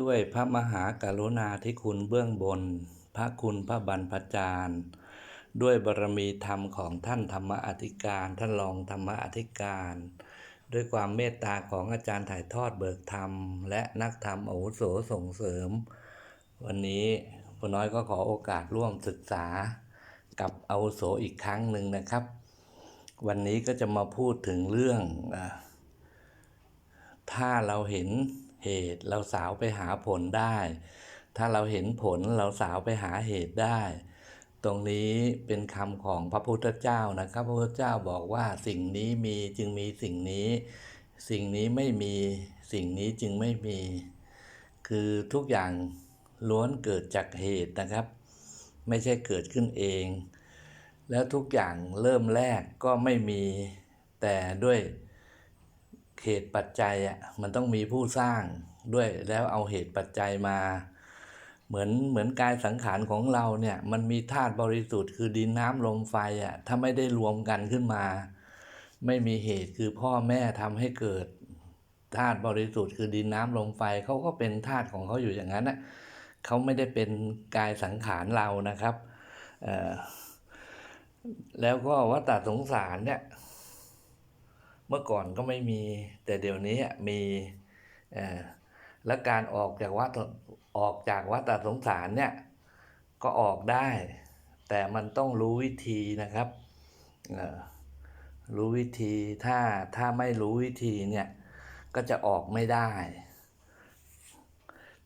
ด้วยพระมหากรุณาธิคุณเบื้องบน พระคุณพระบรรพจารย์ด้วยบารมีธรรมของท่านธรรมอธิการท่านรองธรรมอธิการ ด้วยความเมตตาของอาจารย์ถ่ายทอดเบิกธรรม และนักธรรมอาวุโสส่งเสริม วันนี้พน้อยก็ขอโอกาสร่วมศึกษากับอาวุโสอีกครั้งหนึ่งนะครับ วันนี้ก็จะมาพูดถึงเรื่อง ถ้าเราเห็น เหตุ เราสาวไปหาผลได้ ถ้าเราเห็นผลเราสาวไปหาเหตุได้ ตรงนี้เป็นคำของพระพุทธเจ้านะครับ พระพุทธเจ้าบอกว่าสิ่งนี้มีจึงมีสิ่งนี้ สิ่งนี้ไม่มีสิ่งนี้จึงไม่มี คือทุกอย่างล้วนเกิดจากเหตุนะครับ ไม่ใช่เกิดขึ้นเอง แล้วทุกอย่างเริ่มแรกก็ไม่มีแต่ด้วย เหตุปัจจัยอะมันต้องมีผู้สร้างด้วยแล้วเอาเหตุปัจจัยมา เหมือนเหมือนกายสังขารของเราเนี่ยมันมีธาตุบริสุทธิ์คือดินน้ำลมไฟอะถ้าไม่ได้รวมกันขึ้นมา ไม่มีเหตุคือพ่อแม่ทำให้เกิดธาตุบริสุทธิ์คือดินน้ำลมไฟเขาก็เป็นธาตุของเขาอยู่อย่างนั้นนะเขาไม่ได้เป็นกายสังขารเรานะครับแล้วก็วัฏสงสารเนี่ย เมื่อก่อนก็ไม่มีแต่เดี๋ยวนี้มีและการออกจากวัฏออกจากวัฏสงสารเนี่ยก็ออกได้ แต่มันต้องรู้วิธีนะครับรู้วิธีถ้าถ้าไม่รู้วิธีเนี่ยก็จะออกไม่ได้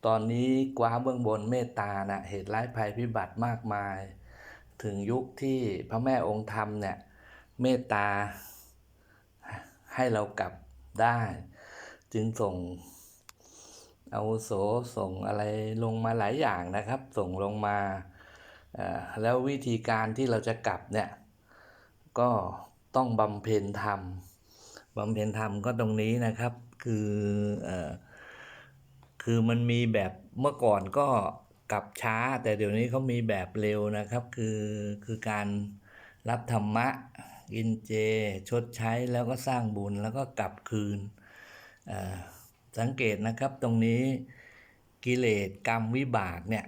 ตอนนี้กว้าเบื้องบนเมตตานะเหตุร้ายภัยพิบัติมากมาย ถึงยุคที่พระแม่องค์ธรรมเนี่ยเมตตา ให้เรากลับได้ จึงส่งอาวุโสส่งอะไรลงมาหลายอย่างนะครับ ส่งลงมาแล้ววิธีการที่เราจะกลับเนี่ยก็ต้องบำเพ็ญธรรมบำเพ็ญธรรมก็ตรงนี้นะครับคืออคือมันมีแบบเมื่อก่อนก็กลับช้า แต่เดี๋ยวนี้เขามีแบบเร็วนะครับ คือคือการรับธรรมะ กินเจ ชดใช้แล้วก็สร้างบุญแล้วก็กลับคืน สังเกตนะครับตรงนี้กิเลสกรรมวิบากเนี่ย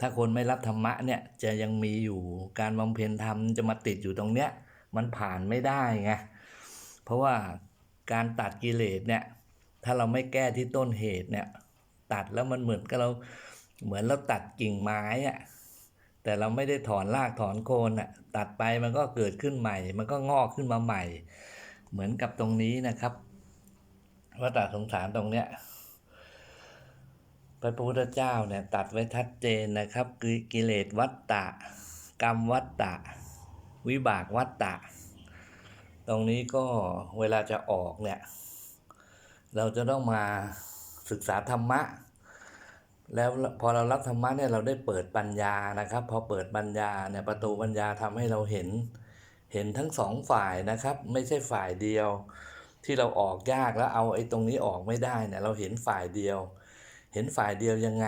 ถ้าคนไม่รับธรรมะเนี่ยจะยังมีอยู่การบำเพ็ญธรรมจะมาติดอยู่ตรงเนี้ยมันผ่านไม่ได้ไงเพราะว่าการตัดกิเลสเนี่ย ถ้าเราไม่แก้ที่ต้นเหตุเนี่ย ตัดแล้วมันเหมือนกับเราเหมือนเราตัดกิ่งไม้อะ แต่เราไม่ได้ถอนรากถอนโคนอะตัดไปมันก็เกิดขึ้นใหม่ มันก็งอกขึ้นมาใหม่ เหมือนกับตรงนี้นะครับว่าตัดสงสารตรงเนี้ยพระพุทธเจ้าเนี่ยตัดไว้ชัดเจนนะครับ คือกิเลสวัตตะ กรรมวัตตะ วิบากวัตตะ ตรงนี้ก็เวลาจะออกเนี่ย เราจะต้องมาศึกษาธรรมะ แล้วพอเรารับธรรมะเนี่ยเราได้เปิดปัญญานะครับ พอเปิดปัญญาเนี่ยประตูปัญญาทำให้เราเห็น เห็นทั้งสองฝ่ายนะครับ ไม่ใช่ฝ่ายเดียว ที่เราออกยากแล้วเอาไอ้ตรงนี้ออกไม่ได้เนี่ยเราเห็นฝ่ายเดียว เห็นฝ่ายเดียวยังไง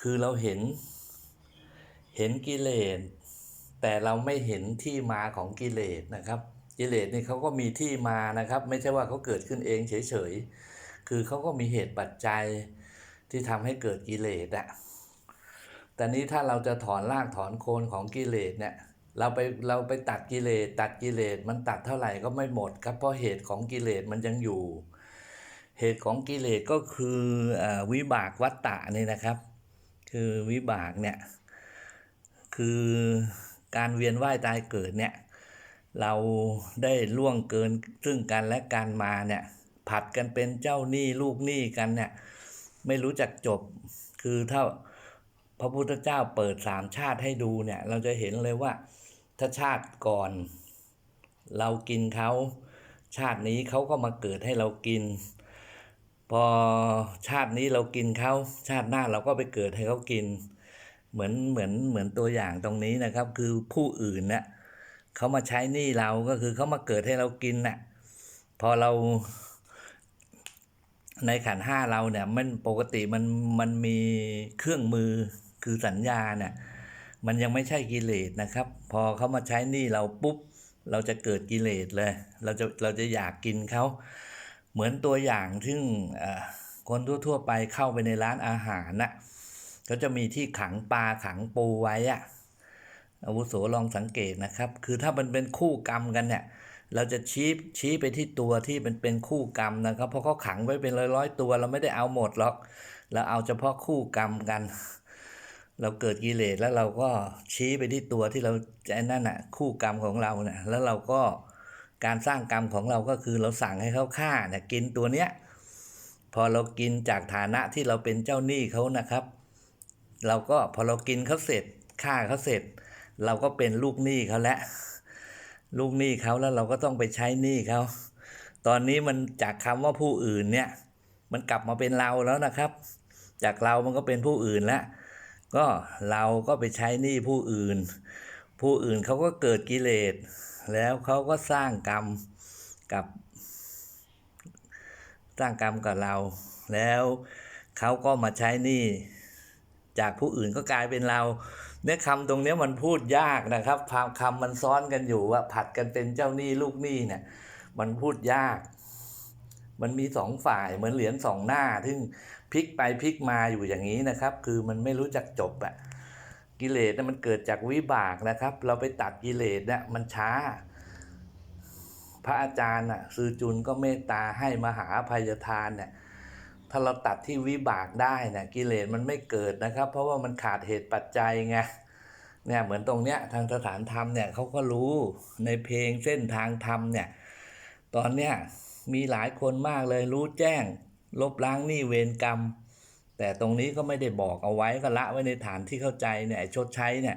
คือเราเห็น เห็นกิเลสแต่เราไม่เห็นที่มาของกิเลสนะครับ กิเลสนี่เขาก็มีที่มานะครับ ไม่ใช่ว่าเขาเกิดขึ้นเองเฉยๆคือเขาก็มีเหตุปัจจัย ที่ทำให้เกิดกิเลสอะแต่นี้ถ้าเราจะถอนรากถอนโคนของกิเลสเนี่ยเราไปเราไปตัดกิเลสตัดกิเลสมันตัดเท่าไหร่ก็ไม่หมดครับเพราะเหตุของกิเลสมันยังอยู่ เหตุของกิเลสก็คืออาวิบากวัตตะนี่นะครับ คือวิบากเนี่ยคือการเวียนว่ายตายเกิดเนี่ยเราได้ล่วงเกินซึ่งกันและกันมาเนี่ยผัดกันเป็นเจ้าหนี้ลูกหนี้กันเนี่ย ไม่รู้จักจบ คือถ้าพระพุทธเจ้าเปิดสามชาติให้ดูเนี่ย เราจะเห็นเลยว่า ถ้าชาติก่อน เรากินเขาชาตินี้เขาก็มาเกิดให้เรากิน พอชาตินี้เรากินเขาชาติหน้าเราก็ไปเกิดให้เขากิน เหมือนเหมือนเหมือนตัวอย่างตรงนี้นะครับ คือผู้อื่นเนะ่ยเขามาใช้หนี้เราก็คือเขามาเกิดให้เรากินน่ะพอเรา ในขันห้าเราเนี่ยมันปกติมันมันมีเครื่องมือคือสัญญาเนี่ยมันยังไม่ใช่กิเลสนะครับ พอเขามาใช้นี้เราปุ๊บ เราจะเกิดกิเลสเลย เราจะเราจะอยากกินเขาเหมือนตัวอย่างซึ่งคนทั่วๆไปเข้าไปในร้านอาหารน่ะเขาจะมีที่ขังปลาขังปูไว้อะอาวุโสลองสังเกตนะครับ คือถ้ามันเป็นคู่กรรมกันเนี่ย เราจะชี้ชี้ไปที่ตัวที่มันเป็นคู่กรรมนะครับ เพราะเขาขังไว้เป็นร้อยๆตัว เราไม่ได้เอาหมดหรอกเราเอาเฉพาะคู่กรรมกัน เราเกิดกิเลสแล้วเราก็ชี้ไปที่ตัวที่เราไอ้นั่นน่ะ คู่กรรมของเราเนี่ยแล้วเราก็การสร้างกรรมของเราก็คือเราสั่งให้เขาฆ่าเนี่ยกินตัวเนี้ยพอเรากินจากฐานะที่เราเป็นเจ้าหนี้เขานะครับ เราก็พอเรากินเขาเสร็จฆ่าเขาเสร็จ เราก็เป็นลูกหนี้เขาแล้ว ลูกหนี้เขาแล้วเราก็ต้องไปใช้หนี้เขาตอนนี้มันจากคำว่าผู้อื่นเนี่ย มันกลับมาเป็นเราแล้วนะครับ จากเรามันก็เป็นผู้อื่นแล้วก็เราก็ไปใช้หนี้ผู้อื่น ผู้อื่นเขาก็เกิดกิเลส แล้วเขาก็สร้างกรรมกับสร้างกรรมกับเรา แล้วเขาก็มาใช้หนี้จากผู้อื่นก็กลายเป็นเรา เนี่ยคำตรงเนี้ยมันพูดยากนะครับคำคำมันซ้อนกันอยู่ว่าผัดกันเป็นเจ้าหนี้ลูกหนี้เนี่ย มันพูดยาก มันมีสองฝ่ายเหมือนเหรียญสองหน้าซึ่งพลิกไปพลิกมาอยู่อย่างนี้นะครับ คือมันไม่รู้จักจบอะกิเลสเนี่ยมันเกิดจากวิบากนะครับ เราไปตัดกิเลสเนี่ยมันช้า พระอาจารย์อะซือจุนก็เมตตาให้มหาอภัยทานเนี่ย ถ้าเราตัดที่วิบากได้เนี่ยกิเลสมันไม่เกิดนะครับ เพราะว่ามันขาดเหตุปัจจัยไงเนี่ยเหมือนตรงเนี้ยทางสถานธรรมเนี่ยเขาก็รู้ในเพลงเส้นทางธรรมเนี่ยตอนเนี้ยมีหลายคนมากเลยรู้แจ้ง ลบล้างหนี้เวรกรรม แต่ตรงนี้ก็ไม่ได้บอกเอาไว้ก็ละไว้ในฐานที่เข้าใจเนี่ยชดใช้เนี่ย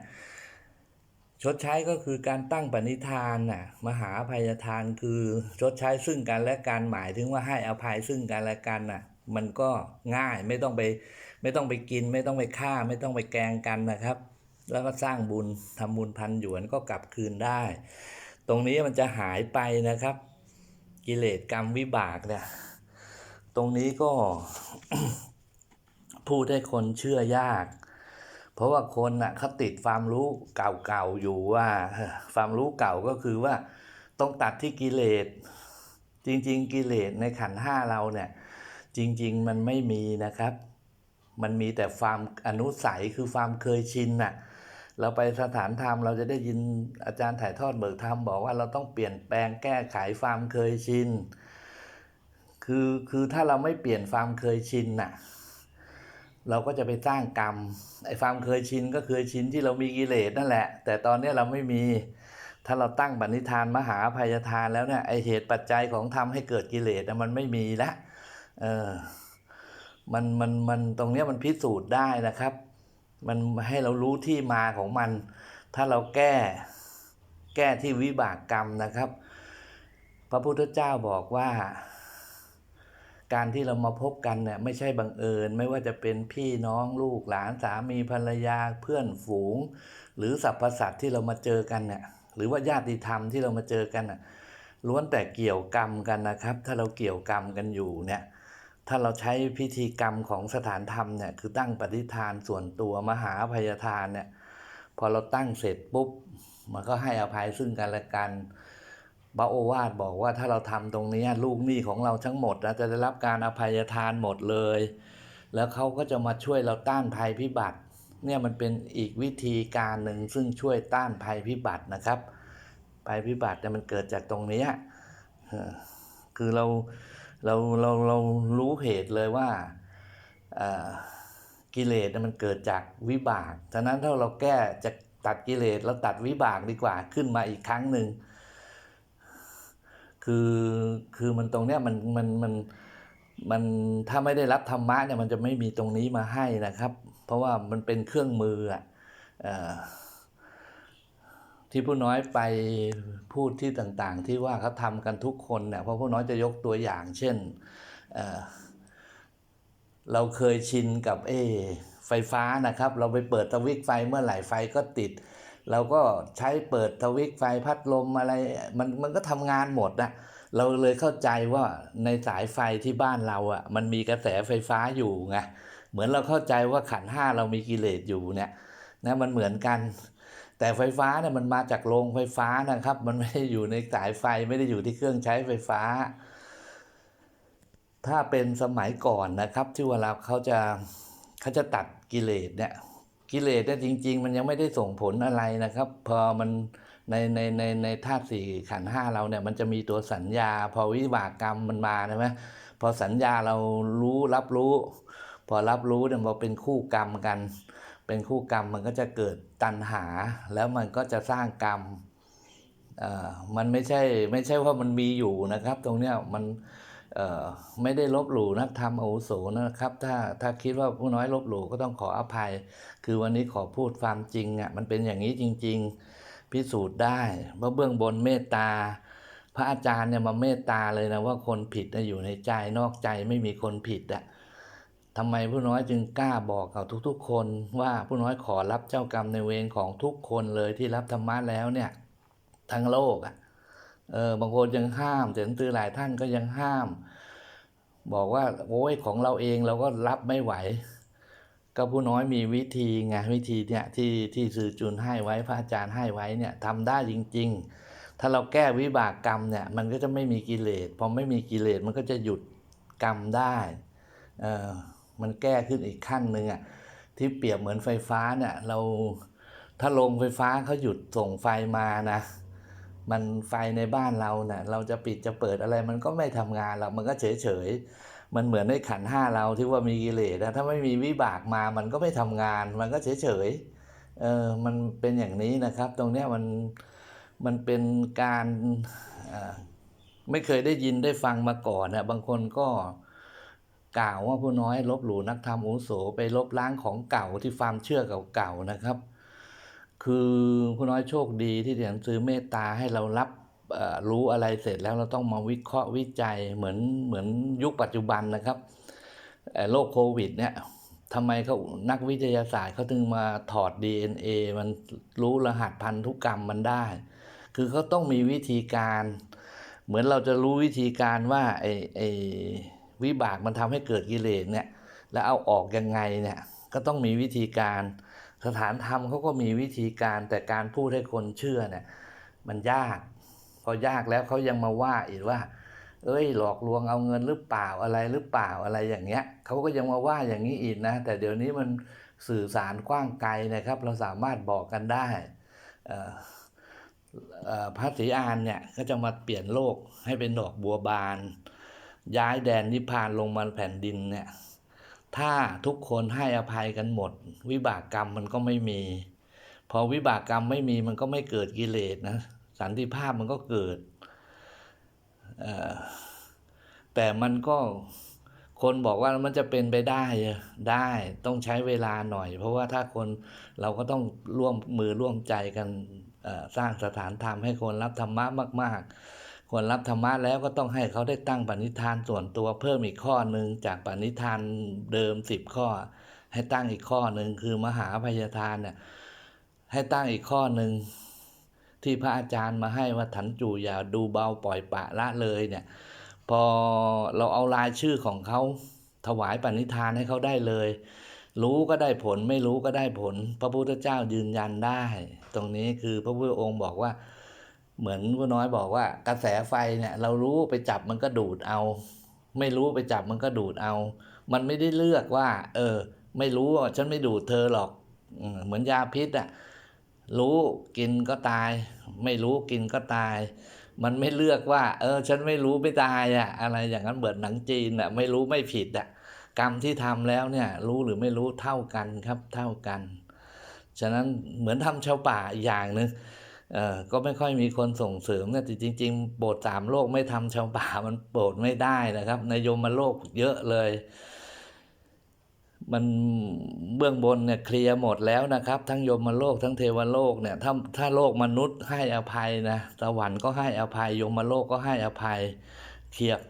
ชดใช้ก็คือการตั้งปณิธานน่ะมหาภัยทานคือชดใช้ซึ่งกันและกันหมายถึงว่าให้อภัยซึ่งกันและกันน่ะ มันก็ง่ายไม่ต้องไปไม่ต้องไปกิน ไม่ต้องไปฆ่า ไม่ต้องไปแกล้งกันนะครับ แล้วก็สร้างบุญทำบุญพันหยวนก็กลับคืนได้ ตรงนี้มันจะหายไปนะครับ กิเลสกรรมวิบากเนี่ยตรงนี้ก็พูดให้คนเชื่อยาก เพราะว่าคนน่ะเขาติดความรู้เก่าๆอยู่ว่า ความรู้เก่าก็คือว่าต้องตัดที่กิเลสจริง ๆ กิเลสในขันห้าเราเนี่ย จริง ๆ มันไม่มีนะครับ มันมีแต่ความอนุสัยคือความเคยชินน่ะเราไปสถานธรรมเราจะได้ยินอาจารย์ถ่ายทอดเบิกธรรมบอกว่าเราต้องเปลี่ยนแปลงแก้ไขความเคยชิน คือคือถ้าเราไม่เปลี่ยนความเคยชินน่ะเราก็จะไปสร้างกรรมไอ้ความเคยชินก็เคยชินที่เรามีกิเลสนั่นแหละ แต่ตอนนี้เราไม่มีถ้าเราตั้งปณิธานมหาอภัยทานแล้วเนี่ยไอเหตุปัจจัยของทำให้เกิดกิเลสมันไม่มีละ เออมันมันมันตรงเนี้ยมันพิสูจน์ได้นะครับ มันให้เรารู้ที่มาของมัน ถ้าเราแก้แก้ที่วิบากกรรมนะครับ พระพุทธเจ้าบอกว่า การที่เรามาพบกันเนี่ยไม่ใช่บังเอิญ ไม่ว่าจะเป็นพี่น้องลูกหลานสามีภรรยาเพื่อนฝูง หรือสรรพสัตว์ที่เรามาเจอกันเนี่ยหรือว่าญาติธรรมที่เรามาเจอกันน่ะล้วนแต่เกี่ยวกรรมกันนะครับ ถ้าเราเกี่ยวกรรมกันอยู่เนี่ย ถ้าเราใช้พิธีกรรมของสถานธรรมเนี่ยคือตั้งปฏิฐานส่วนตัวมหาอภัยทานเนี่ยพอเราตั้งเสร็จปุ๊บ มันก็ให้อภัยซึ่งกันและกันบาโอวาทบอกว่าถ้าเราทำตรงนี้ลูกหนี้ของเราทั้งหมดจะได้รับการอภัยทานหมดเลย แล้วเขาก็จะมาช่วยเราต้านภัยพิบัติ เนี่ยมันเป็นอีกวิธีการหนึ่งซึ่งช่วยต้านภัยพิบัตินะครับภัยพิบัติเนี่ยมันเกิดจากตรงนี้คือเรา เราเราเรารู้เหตุเลยว่ากิเลสมันเกิดจากวิบากฉะนั้นถ้าเราแก้จะตัดกิเลสเราตัดวิบากดีกว่าขึ้นมาอีกครั้งหนึ่งคือคือมันตรงเนี้ยมันมันมันมันถ้าไม่ได้รับธรรมะเนี่ยมันจะไม่มีตรงนี้มาให้นะครับ เพราะว่ามันเป็นเครื่องมืออะ ที่ผู้น้อยไปพูดที่ต่างๆ ที่ว่าเขาทำกันทุกคนเนี่ยเพราะผู้น้อยจะยกตัวอย่าง เช่นเเราเคยชินกับเออไฟฟ้านะครับ เราไปเปิดสวิตช์ไฟเมื่อไหร่ไฟก็ติด เราก็ใช้เปิดสวิตช์ไฟพัดลมอะไรมันมันก็ทำงานหมดนะเราเลยเข้าใจว่าในสายไฟที่บ้านเราอะมันมีกระแสไฟฟ้าอยู่ไงเหมือนเราเข้าใจว่าขันห้าเรามีกิเลสอยู่เนี่ยนะมันเหมือนกัน แต่ไฟฟ้าเนี่ยมันมาจากโรงไฟฟ้านะครับ มันไม่ได้อยู่ในสายไฟไม่ได้อยู่ที่เครื่องใช้ไฟฟ้า ถ้าเป็นสมัยก่อนนะครับ ที่เวลาเขาจะเขาจะตัดกิเลสเนี่ยกิเลสเนี่ยจริง ๆ มันยังไม่ได้ส่งผลอะไรนะครับ พอมันในในในในธาตุสี่ขันห้าเราเนี่ยมันจะมีตัวสัญญา พอวิบากกรรมมันมาใช่ไหมพอสัญญาเรารู้รับรู้ พอรับรู้เนี่ยพอเป็นคู่กรรมกัน เป็นคู่กรรมมันก็จะเกิดตัณหา แล้วมันก็จะสร้างกรรมอ่อมันไม่ใช่ไม่ใช่ว่ามันมีอยู่นะครับ ตรงเนี้ยมันเอ่อไม่ได้ลบหลู่นักธรรมอาวุโสนะครับ ถ้าถ้าคิดว่าผู้น้อยลบหลู่ก็ต้องขออภัย คือวันนี้ขอพูดความจริงอะมันเป็นอย่างนี้จริง ๆ พิสูจน์ได้ว่าเบื้องบนเมตตา พระอาจารย์เนี่ยมาเมตตาเลยนะว่าคนผิดนะอยู่ในใจนอกใจไม่มีคนผิดอะ ทำไมผู้น้อยจึงกล้าบอกกับทุกๆ คนว่าผู้น้อยขอรับเจ้ากรรมในเวรของทุกคนเลยที่รับธรรมะแล้วเนี่ยทั้งโลกอะเออบางคนยังห้ามแต่ตือหลายท่านก็ยังห้าม บอกว่าโอ้ยของเราเองเราก็รับไม่ไหว ก็ผู้น้อยมีวิธีไงวิธีเนี่ยที่ที่สื่อจุนให้ไว้พระอาจารย์ให้ไว้เนี่ยทำได้จริง ๆ ถ้าเราแก้วิบากกรรมเนี่ยมันก็จะไม่มีกิเลสพอไม่มีกิเลสมันก็จะหยุดกรรมได้เออ มันแก้ขึ้นอีกขั้นหนึ่งอะที่เปรียบเหมือนไฟฟ้าเนี่ยเราถ้าโรงไฟฟ้าเขาหยุดส่งไฟมานะ มันไฟในบ้านเราเนี่ยเราจะปิดจะเปิดอะไรมันก็ไม่ทำงานหรอกมันก็เฉยเฉยมันเหมือนในขันห้าเราที่ว่ามีกิเลสนะถ้าไม่มีวิบากมามันก็ไม่ทำงาน มันก็เฉยเฉยเออมันเป็นอย่างนี้นะครับ ตรงเนี้ยมันมันเป็นการไม่เคยได้ยินได้ฟังมาก่อนนะบางคนก็ กล่าวว่าผู้น้อยลบหลู่นักธรรมอุโสไปลบล้างของเก่าที่ความเชื่อเก่าๆนะครับ คือผู้น้อยโชคดีที่หนังสือเมตตาให้เรารับรู้อะไรเสร็จแล้วเราต้องมาวิเคราะห์วิจัยเหมือนเหมือนยุคปัจจุบันนะครับโรคโควิดเนี่ยทำไมเขานักวิทยาศาสตร์เขาถึงมาถอด DNA มันรู้รหัสพันธุกรรมมันได้ คือเขาต้องมีวิธีการ เหมือนเราจะรู้วิธีการว่าไอ้ไอ้ วิบากมันทำให้เกิดกิเลสเนี่ย แล้วเอาออกยังไงเนี่ยก็ต้องมีวิธีการ สถานธรรมเขาก็มีวิธีการแต่การพูดให้คนเชื่อเนี่ย มันยาก พอยากแล้วเขายังมาว่าอีกว่า เอ้ย หลอกลวงเอาเงินหรือเปล่าอะไรหรือเปล่าอะไรอย่างเงี้ยเขาก็ยังมาว่าอย่างนี้อีกนะ แต่เดี๋ยวนี้มันสื่อสารกว้างไกลนะครับ เราสามารถบอกกันได้พระศรีอานเนี่ยก็จะมาเปลี่ยนโลกให้เป็นดอกบัวบาน ย้ายแดนนิพพานลงมาแผ่นดินเนี่ย ถ้าทุกคนให้อภัยกันหมด วิบากกรรมมันก็ไม่มี พอวิบากกรรมไม่มีมันก็ไม่เกิดกิเลสนะสันติภาพมันก็เกิด แต่มันก็คนบอกว่ามันจะเป็นไปได้ได้ต้องใช้เวลาหน่อย เพราะว่าถ้าคนเราก็ต้องร่วมมือร่วมใจกันสร้างสถานธรรมให้คนรับธรรมะมาก ๆ คนรับธรรมะแล้วก็ต้องให้เขาได้ตั้งปณิธานส่วนตัวเพิ่มอีกข้อหนึ่งจากปณิธานเดิมสิบข้อ ให้ตั้งอีกข้อหนึ่งคือมหาพยาทานเนี่ยให้ตั้งอีกข้อหนึ่งที่พระอาจารย์มาให้ว่าถันจูอย่าดูเบาปล่อยปะละเลยเนี่ยพอเราเอารายชื่อของเขาถวายปณิธานให้เขาได้เลย รู้ก็ได้ผลไม่รู้ก็ได้ผล พระพุทธเจ้ายืนยันได้ ตรงนี้คือพระพุทธองค์บอกว่า เหมือนผู้น้อยบอกว่ากระแสไฟเนี่ย เรารู้ไปจับมันก็ดูดเอา ไม่รู้ไปจับมันก็ดูดเอา มันไม่ได้เลือกว่า เออ ไม่รู้ว่าฉันไม่ดูดเธอหรอกเหมือนยาพิษอะรู้กินก็ตาย ไม่รู้กินก็ตาย มันไม่เลือกว่า เออ ฉันไม่รู้ไม่ตายอะอะไรอย่างนั้นเบิดหนังจีนอะไม่รู้ไม่ผิดอะกรรมที่ทำแล้วเนี่ย รู้หรือไม่รู้เท่ากันครับ เท่ากัน ฉะนั้นเหมือนทำชาวป่าอีกอย่างหนึ่ง เออก็ไม่ค่อยมีคนส่งเสริมเนี่ยแต่จริง ๆ โบสถ์สามโลกไม่ทำชาวป่ามันโบสถ์ไม่ได้นะครับในโยมโลกเยอะเลย มันเบื้องบนเนี่ยเคลียร์หมดแล้วนะครับ ทั้งโยมโลกทั้งเทวโลกเนี่ยถ้าถ้าโลกมนุษย์ให้อภัยนะสวรรค์ก็ให้อภัยโยมโลกก็ให้อภัยเคลียร์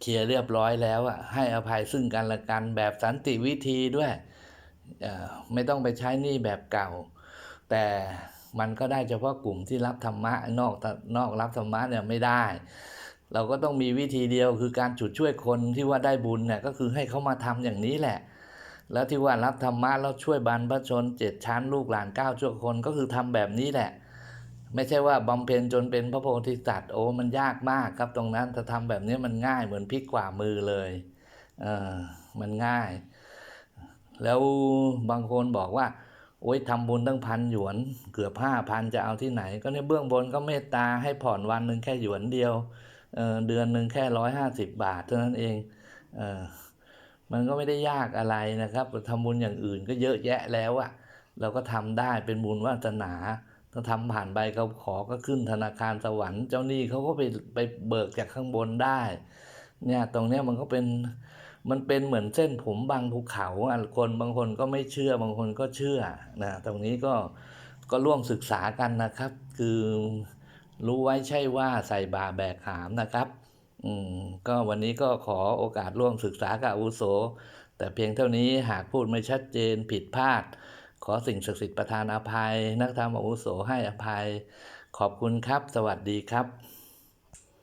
เคลียร์เรียบร้อยแล้วอะให้อภัยซึ่งกันและกันแบบสันติวิธีด้วยไม่ต้องไปใช้นี้แบบเก่า แต่ มันก็ได้เฉพาะกลุ่มที่รับธรรมะนอกนอกรับธรรมะเนี่ยไม่ได้ เราก็ต้องมีวิธีเดียวคือการฉุดช่วยคนที่ว่าได้บุญเนี่ยก็คือให้เขามาทำอย่างนี้แหละ แล้วที่ว่ารับธรรมะแล้วช่วยบรรพชนเจ็ดชั้นลูกหลานเก้าชั่วคนก็คือทำแบบนี้แหละ ไม่ใช่ว่าบำเพ็ญจนเป็นพระโพธิสัตว์โอ้มันยากมากครับตรงนั้นถ้าทำแบบนี้มันง่ายเหมือนพลิกกว่ามือเลยเออมันง่าย แล้วบางคนบอกว่า โอ้ยทำบุญตั้งพันหยวน เกือบห้าพันจะเอาที่ไหน ก็ในเบื้องบนก็เมตตาให้ผ่อนวันหนึ่งแค่หยวนเดียวเเดือนหนึ่งแค่ร้อยห้าสิบบาทเท่านั้นเองเออมันก็ไม่ได้ยากอะไรนะครับทำบุญอย่างอื่นก็เยอะแยะแล้วอะเราก็ทำได้เป็นบุญวาสนา ถ้าทำผ่านใบเขาขอก็ขึ้นธนาคารสวรรค์เจ้าหนี้เขาก็ไปไปเบิกจากข้างบนได้ เนี่ยตรงเนี้ยมันก็เป็น มันเป็นเหมือนเส้นผมบางภูเขาอะคนบางคนก็ไม่เชื่อบางคนก็เชื่อนะตรงนี้ก็ก็ร่วมศึกษากันนะครับ คือรู้ไว้ใช่ว่าใส่บาแบกหามนะครับ อืมก็วันนี้ก็ขอโอกาสร่วมศึกษากับอุโส แต่เพียงเท่านี้หากพูดไม่ชัดเจนผิดพลาด ขอสิ่งศักดิ์สิทธิ์ประทานอภัย นักธรรมอาวุโสให้อภัย ขอบคุณครับ สวัสดีครับ